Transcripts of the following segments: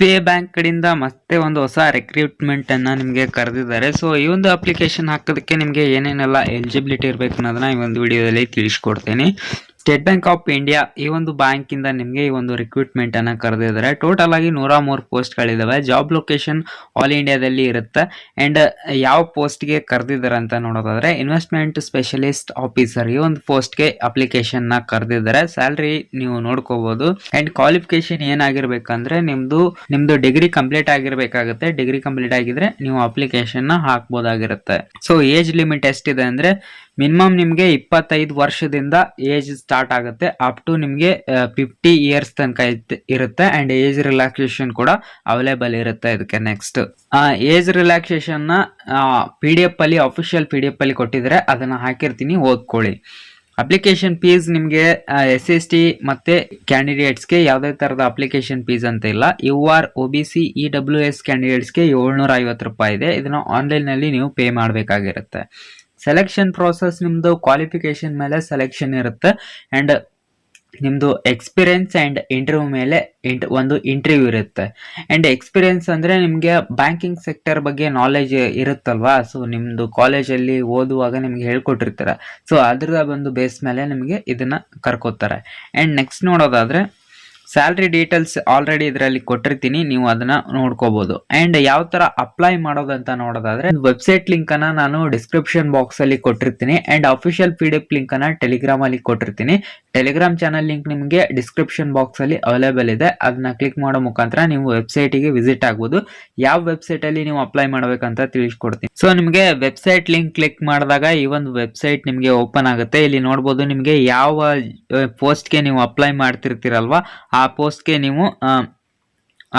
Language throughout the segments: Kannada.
ಪೇ ಬ್ಯಾಂಕ್ ಕಡೆಯಿಂದ ಮತ್ತೆ ಒಂದು ಹೊಸ ರೆಕ್ರೂಟ್ಮೆಂಟ್ ಅನ್ನ ನಿಮಗೆ ಕರೆದಿದ್ದಾರೆ. ಸೊ ಈ ಒಂದು ಅಪ್ಲಿಕೇಶನ್ ಹಾಕೋದಕ್ಕೆ ನಿಮಗೆ ಏನೇನೆಲ್ಲ ಎಲಿಜಿಬಿಲಿಟಿ ಇರಬೇಕು ಅನ್ನೋದನ್ನ ಈ ಒಂದು ವಿಡಿಯೋದಲ್ಲಿ ತಿಳಿಸ್ಕೊಡ್ತೀನಿ. ಸ್ಟೇಟ್ ಬ್ಯಾಂಕ್ ಆಫ್ ಇಂಡಿಯಾ ಈ ಒಂದು ಬ್ಯಾಂಕ್ ಇಂದ ನಿಮಗೆ ಈ ಒಂದು ರಿಕ್ರೂಟ್ಮೆಂಟ್ ಅನ್ನ ಕರೆದಿದ್ದಾರೆ. ಟೋಟಲ್ ಆಗಿ ನೂರ ಮೂರು ಪೋಸ್ಟ್ ಗಳಿದಾವೆ ಜಾಬ್ ಲೊಕೇಶನ್ ಆಲ್ ಇಂಡಿಯಾದಲ್ಲಿ ಇರುತ್ತೆ. ಅಂಡ್ ಯಾವ ಪೋಸ್ಟ್ಗೆ ಕರೆದಿದ್ದಾರೆ ಅಂತ ನೋಡೋದಾದ್ರೆ ಇನ್ವೆಸ್ಟ್ಮೆಂಟ್ ಸ್ಪೆಷಲಿಸ್ಟ್ ಆಫೀಸರ್ ಈ ಒಂದು ಪೋಸ್ಟ್ಗೆ ಅಪ್ಲಿಕೇಶನ್ನ ಕರೆದಿದ್ದಾರೆ. ಸ್ಯಾಲ್ರಿ ನೀವು ನೋಡ್ಕೋಬಹುದು ಅಂಡ್ ಕ್ವಾಲಿಫಿಕೇಶನ್ ಏನಾಗಿರ್ಬೇಕಂದ್ರೆ, ನಿಮ್ದು ನಿಮ್ದು ಡಿಗ್ರಿ ಕಂಪ್ಲೀಟ್ ಆಗಿರ್ಬೇಕಾಗುತ್ತೆ. ಡಿಗ್ರಿ ಕಂಪ್ಲೀಟ್ ಆಗಿದ್ರೆ ನೀವು ಅಪ್ಲಿಕೇಶನ್ನ ಹಾಕ್ಬೋದಾಗಿರುತ್ತೆ. ಸೊ ಏಜ್ ಲಿಮಿಟ್ ಎಷ್ಟಿದೆ ಅಂದ್ರೆ ಮಿನಿಮಮ್ ನಿಮಗೆ ಇಪ್ಪತ್ತೈದು ವರ್ಷದಿಂದ ಏಜ್ ಸ್ಟಾರ್ಟ್ ಆಗುತ್ತೆ. ಅಪ್ ಟು ನಿಮಗೆ ಫಿಫ್ಟಿ ಇಯರ್ಸ್ ತನಕ ಇರುತ್ತೆ. ಅಂಡ್ ಏಜ್ ರಿಲ್ಯಾಕ್ಸೇಷನ್ ಕೂಡ ಅವೈಲೇಬಲ್ ಇರುತ್ತೆ ಇದಕ್ಕೆ ನೆಕ್ಸ್ಟ್ ಏಜ್ ರಿಲ್ಯಾಕ್ಸೇಷನ್ನ ಪಿ ಡಿ ಎಫ್ ಅಲ್ಲಿ ಅಫಿಷಿಯಲ್ ಪಿ ಡಿ ಎಫ್ ಅಲ್ಲಿ ಕೊಟ್ಟಿದ್ರೆ ಅದನ್ನ ಹಾಕಿರ್ತೀನಿ, ಓದ್ಕೊಳ್ಳಿ. ಅಪ್ಲಿಕೇಶನ್ ಫೀಸ್ ನಿಮಗೆ ಎಸ್ ಎಸ್ ಟಿ ಮತ್ತು ಕ್ಯಾಂಡಿಡೇಟ್ಸ್ಗೆ ಯಾವುದೇ ಥರದ ಅಪ್ಲಿಕೇಶನ್ ಫೀಸ್ ಅಂತ ಇಲ್ಲ. U R O B C E W S ಕ್ಯಾಂಡಿಡೇಟ್ಸ್ಗೆ ಏಳ್ನೂರ ಐವತ್ತು ರೂಪಾಯಿ ಇದೆ. ಇದನ್ನು ಆನ್ಲೈನ್ನಲ್ಲಿ ನೀವು ಪೇ ಮಾಡಬೇಕಾಗಿರುತ್ತೆ. ಸೆಲೆಕ್ಷನ್ ಪ್ರೋಸೆಸ್ ನಿಮ್ಮದು ಕ್ವಾಲಿಫಿಕೇಶನ್ ಮೇಲೆ ಸೆಲೆಕ್ಷನ್ ಇರುತ್ತೆ. ಆ್ಯಂಡ್ ನಿಮ್ಮದು ಎಕ್ಸ್ಪೀರಿಯನ್ಸ್ ಆ್ಯಂಡ್ ಇಂಟರ್ವ್ಯೂ ಮೇಲೆ ಇಂಟ್ ಒಂದು ಇಂಟರ್ವ್ಯೂ ಇರುತ್ತೆ. ಆ್ಯಂಡ್ ಎಕ್ಸ್ಪೀರಿಯನ್ಸ್ ಅಂದರೆ ನಿಮಗೆ ಬ್ಯಾಂಕಿಂಗ್ ಸೆಕ್ಟರ್ ಬಗ್ಗೆ ನಾಲೆಜ್ ಇರುತ್ತಲ್ವಾ? ಸೊ ನಿಮ್ಮದು ಕಾಲೇಜಲ್ಲಿ ಓದುವಾಗ ನಿಮ್ಗೆ ಹೇಳ್ಕೊಟ್ಟಿರ್ತಾರೆ. ಸೊ ಅದರ ಒಂದು ಬೇಸ್ ಮೇಲೆ ನಿಮಗೆ ಇದನ್ನು ಕರ್ಕೋತಾರೆ. ಆ್ಯಂಡ್ ನೆಕ್ಸ್ಟ್ ನೋಡೋದಾದರೆ ಸ್ಯಾಲ್ರಿ ಡೀಟೇಲ್ಸ್ ಆಲ್ರೆಡಿ ಇದರಲ್ಲಿ ಕೊಟ್ಟಿರ್ತೀನಿ, ನೀವು ಅದನ್ನ ನೋಡ್ಕೋಬಹುದು ಅಂಡ್ ಯಾವ ತರ ಅಪ್ಲೈ ಮಾಡೋದು ಅಂತ ನೋಡೋದಾದ್ರೆ ವೆಬ್ಸೈಟ್ ಲಿಂಕ್ ಅನ್ನ ನಾನು ಡಿಸ್ಕ್ರಿಪ್ಷನ್ ಬಾಕ್ಸ್ ಅಲ್ಲಿ ಕೊಟ್ಟಿರ್ತೀನಿ and official P D F link ಅನ್ನ ಟೆಲಿಗ್ರಾಮ್ ಅಲ್ಲಿ ಕೊಟ್ಟಿರ್ತೀನಿ. ಟೆಲಿಗ್ರಾಮ್ ಚಾನಲ್ ಲಿಂಕ್ ನಿಮಗೆ ಡಿಸ್ಕ್ರಿಪ್ಷನ್ ಬಾಕ್ಸ್ ಅಲ್ಲಿ ಅವೈಲೇಬಲ್ ಇದೆ. ಅದನ್ನ ಕ್ಲಿಕ್ ಮಾಡೋ ಮುಖಾಂತರ ನೀವು ವೆಬ್ಸೈಟ್ಗೆ ವಿಸಿಟ್ ಆಗ್ಬೋದು. ಯಾವ ವೆಬ್ಸೈಟ್ ಅಲ್ಲಿ ನೀವು ಅಪ್ಲೈ ಮಾಡ್ಬೇಕಂತ ತಿಳಿಸ್ಕೊಡ್ತೀನಿ. ಸೊ ನಿಮಗೆ ವೆಬ್ಸೈಟ್ ಲಿಂಕ್ ಕ್ಲಿಕ್ ಮಾಡಿದಾಗ ಈ ಒಂದು ವೆಬ್ಸೈಟ್ ನಿಮಗೆ ಓಪನ್ ಆಗುತ್ತೆ. ಇಲ್ಲಿ ನೋಡಬಹುದು ನಿಮಗೆ ಯಾವ ಪೋಸ್ಟ್ಗೆ ನೀವು ಅಪ್ಲೈ ಮಾಡ್ತಿರ್ತೀರಲ್ವಾ ಆ ಪೋಸ್ಟ್ಗೆ ನೀವು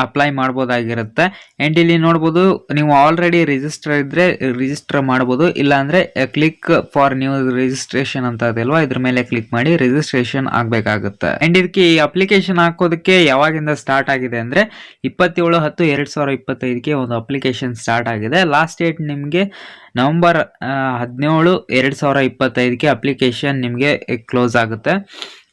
ಅಪ್ಲೈ ಮಾಡ್ಬೋದಾಗಿರುತ್ತೆ. ಆ್ಯಂಡ್ ಇಲ್ಲಿ ನೋಡ್ಬೋದು, ನೀವು ಆಲ್ರೆಡಿ ರಿಜಿಸ್ಟರ್ ಇದ್ದರೆ ರಿಜಿಸ್ಟರ್ ಮಾಡ್ಬೋದು. ಇಲ್ಲಾಂದರೆ ಕ್ಲಿಕ್ ಫಾರ್ ನ್ಯೂ ರಿಜಿಸ್ಟ್ರೇಷನ್ ಅಂತ ಅದಲ್ವಾ ಇದ್ರ ಮೇಲೆ ಕ್ಲಿಕ್ ಮಾಡಿ ರಿಜಿಸ್ಟ್ರೇಷನ್ ಆಗಬೇಕಾಗುತ್ತೆ. ಆ್ಯಂಡ್ ಇದಕ್ಕೆ ಈ ಅಪ್ಲಿಕೇಶನ್ ಹಾಕೋದಕ್ಕೆ ಯಾವಾಗಿಂದ ಸ್ಟಾರ್ಟ್ ಆಗಿದೆ ಅಂದರೆ, ಇಪ್ಪತ್ತೇಳು ಹತ್ತು ಎರಡು ಸಾವಿರ ಇಪ್ಪತ್ತೈದಕ್ಕೆ ಒಂದು ಅಪ್ಲಿಕೇಶನ್ ಸ್ಟಾರ್ಟ್ ಆಗಿದೆ. ಲಾಸ್ಟ್ ಡೇಟ್ ನಿಮಗೆ ನವೆಂಬರ್ ಹದಿನೇಳು ಎರಡು ಸಾವಿರ ಇಪ್ಪತ್ತೈದಕ್ಕೆ ಅಪ್ಲಿಕೇಶನ್ ನಿಮಗೆ ಕ್ಲೋಸ್ ಆಗುತ್ತೆ.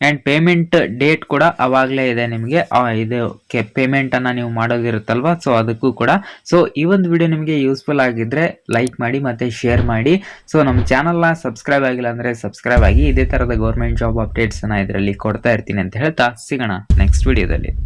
ಆ್ಯಂಡ್ ಪೇಮೆಂಟ್ ಡೇಟ್ ಕೂಡ ಅವಾಗಲೇ ಇದೆ ನಿಮಗೆ. ಇದು ಕೆ ಪೇಮೆಂಟನ್ನು ನೀವು ಮಾಡೋದಿರುತ್ತಲ್ವ ಸೊ ಅದಕ್ಕೂ ಕೂಡ. ಸೊ ಈ ಒಂದು ವಿಡಿಯೋ ನಿಮಗೆ ಯೂಸ್ಫುಲ್ ಆಗಿದ್ದರೆ ಲೈಕ್ ಮಾಡಿ ಮತ್ತು ಶೇರ್ ಮಾಡಿ. ಸೊ ನಮ್ಮ ಚಾನಲ್ನ ಸಬ್ಸ್ಕ್ರೈಬ್ ಆಗಿಲ್ಲ ಅಂದರೆ ಸಬ್ಸ್ಕ್ರೈಬ್ ಆಗಿ, ಇದೇ ಥರದ ಗೌರ್ಮೆಂಟ್ ಜಾಬ್ ಅಪ್ಡೇಟ್ಸನ್ನು ಇದರಲ್ಲಿ ಕೊಡ್ತಾ ಇರ್ತೀನಿ ಅಂತ ಹೇಳ್ತಾ ಸಿಗೋಣ ನೆಕ್ಸ್ಟ್ ವಿಡಿಯೋದಲ್ಲಿ